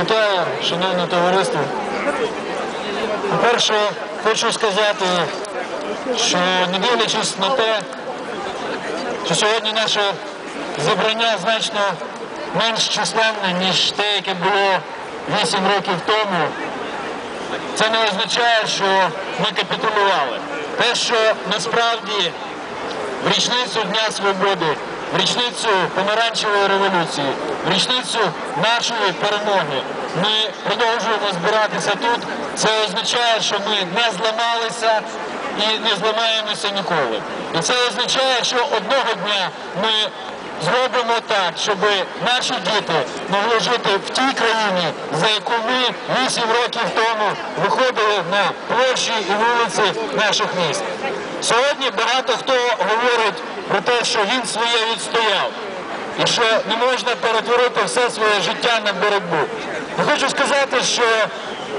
Вітаю, шановне товариство. По-перше, хочу сказати, що не дивлячись на те, що сьогодні наше зібрання значно менш численне, ніж те, яке було 8 років тому, це не означає, що ми капітулювали. Те, що насправді в річницю Дня Свободи, в річницю помаранчевої революції, в річницю нашої перемоги ми продовжуємо збиратися тут. Це означає, що ми не зламалися і не зламаємося ніколи. І це означає, що одного дня ми зробимо так, щоб наші діти могли жити в тій країні, за яку ми 8 років тому виходили на площі і вулиці наших міст. Сьогодні багато хто говорить про те, що він своє відстояв, і що не можна перетворити все своє життя на боротьбу. Я хочу сказати, що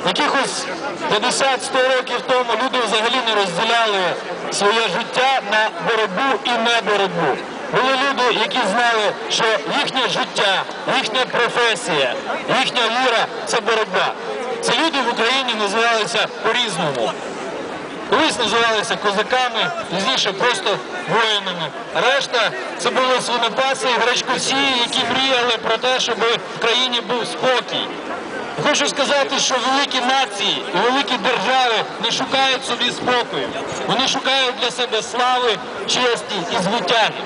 якихось 50-100 років тому люди взагалі не розділяли своє життя на боротьбу і не боротьбу. Були люди, які знали, що їхнє життя, їхня професія, їхня віра це боротьба. Ці люди в Україні називалися по-різному. Колись називалися козаками, пізніше просто воїнами. Решта це були свинопаси і гречкосі, які мріяли про те, щоб в країні був спокій. Хочу сказати, що великі нації і великі держави не шукають собі спокою. Вони шукають для себе слави, честі і звитяги.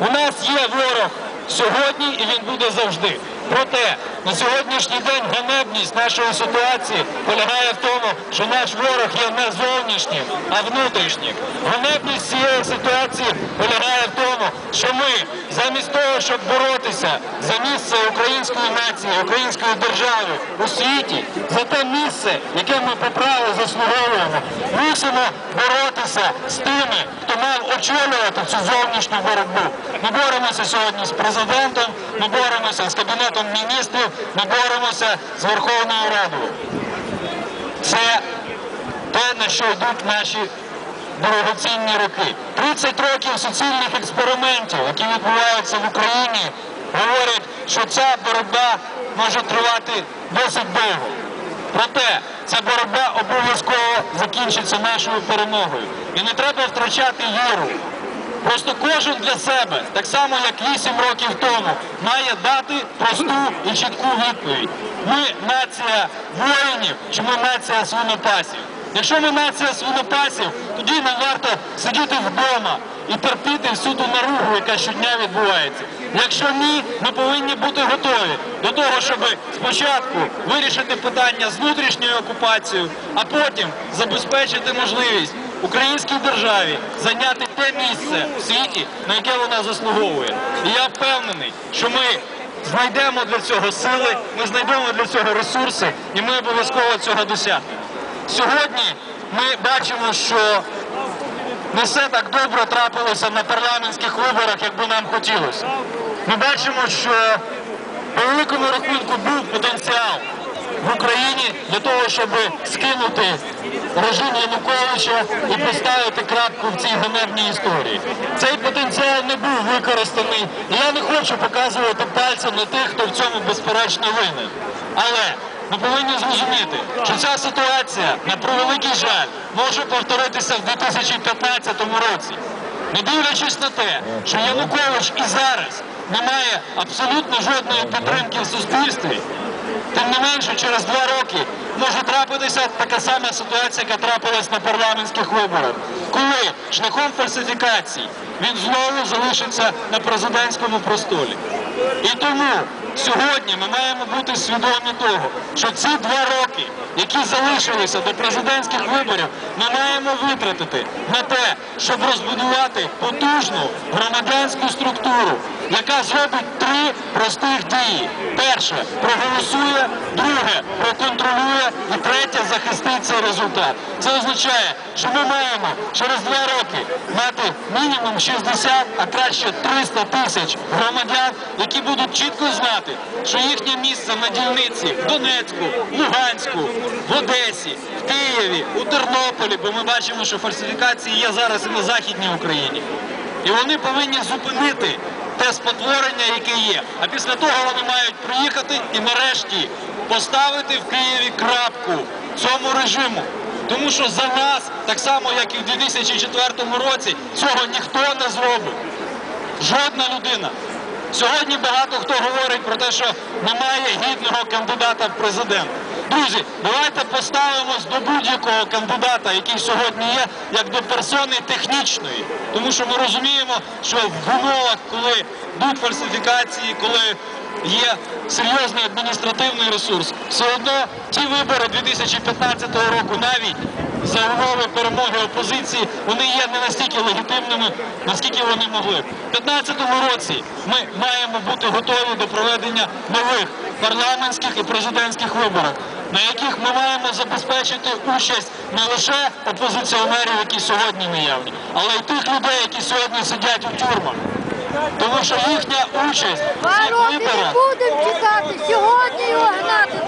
У нас є ворог сьогодні і він буде завжди. Проте на сьогоднішній день ганебність нашої ситуації полягає в тому, що наш ворог є не зовнішнім, а внутрішнім. Ганебність цієї ситуації полягає в тому, що ми замість того, щоб боротися за місце української нації, української держави у світі, за те місце, яке ми по праву заслуговуємо, мусимо боротися з тими, хто мав очолювати цю зовнішню боротьбу. Ми боремося сьогодні з президентом, ми боремося з кабінетом міністрів, ми боремося з Верховною Радою. Це те, на що йдуть наші дорогоцінні роки. 30 років суцільних експериментів, які відбуваються в Україні, говорять, що ця боротьба може тривати досить довго. Проте ця боротьба обов'язково закінчиться нашою перемогою. І не треба втрачати віру. Просто кожен для себе, так само як 8 років тому, має дати просту і чітку відповідь. Ми нація воїнів, чи ми нація свинопасів. Якщо ми нація свинопасів, тоді нам варто сидіти вдома і терпіти всю ту наругу, яка щодня відбувається. Якщо ні, ми повинні бути готові до того, щоб спочатку вирішити питання з внутрішньою окупацією, а потім забезпечити можливість українській державі зайняти те місце в світі, на яке вона заслуговує. І я впевнений, що ми знайдемо для цього сили, ми знайдемо для цього ресурси, і ми обов'язково цього досягнемо. Сьогодні ми бачимо, що не все так добре трапилося на парламентських виборах, як би нам хотілося. Ми бачимо, що по великому рахунку був потенціал в Україні для того, щоб скинути режим Януковича і поставити крапку в цій ганебній історії. Цей потенціал не був використаний. І я не хочу показувати пальцем на тих, хто в цьому безперечно винен. Але ми повинні зрозуміти, що ця ситуація, на превеликий жаль, може повторитися в 2015 році. Не дивлячись на те, що Янукович і зараз не має абсолютно жодної підтримки в суспільстві, тим не менше, через два роки може трапитися така сама ситуація, яка трапилась на парламентських виборах, коли шляхом фальсифікацій він знову залишиться на президентському простолі. І тому сьогодні ми маємо бути свідомі того, що ці два роки, які залишилися до президентських виборів, ми маємо витратити на те, щоб розбудувати потужну громадянську структуру, яка зробить три простих дії: перше. Проголосує, проконтролює і третє захистить цей результат. Це означає, що ми маємо через два роки мати мінімум 60, а краще 300 тисяч громадян, які будуть чітко знати, що їхнє місце на дільниці в Донецьку, Луганську, в Одесі, в Києві, у Тернополі, бо ми бачимо, що фальсифікації є зараз і на Західній Україні. І вони повинні зупинити те спотворення, яке є. А після того вони мають приїхати і нарешті поставити в Києві крапку цьому режиму. Тому що за нас, так само як і в 2004 році, цього ніхто не зробить. Жодна людина. Сьогодні багато хто говорить про те, що немає гідного кандидата в президент. Друзі, давайте поставимось до будь-якого кандидата, який сьогодні є, як до персони технічної. Тому що ми розуміємо, що в умовах, коли будуть фальсифікації, коли є серйозний адміністративний ресурс, все одно ті вибори 2015 року навіть за умови перемоги опозиції, вони є не настільки легітимними, наскільки вони могли. У 2015 році ми маємо бути готові до проведення нових парламентських і президентських виборів, на яких ми маємо забезпечити участь не лише опозиціонерів, які сьогодні наявні, але й тих людей, які сьогодні сидять у тюрмах тому що їхня участь. Вороти не будемо чекати, сьогодні його гнати.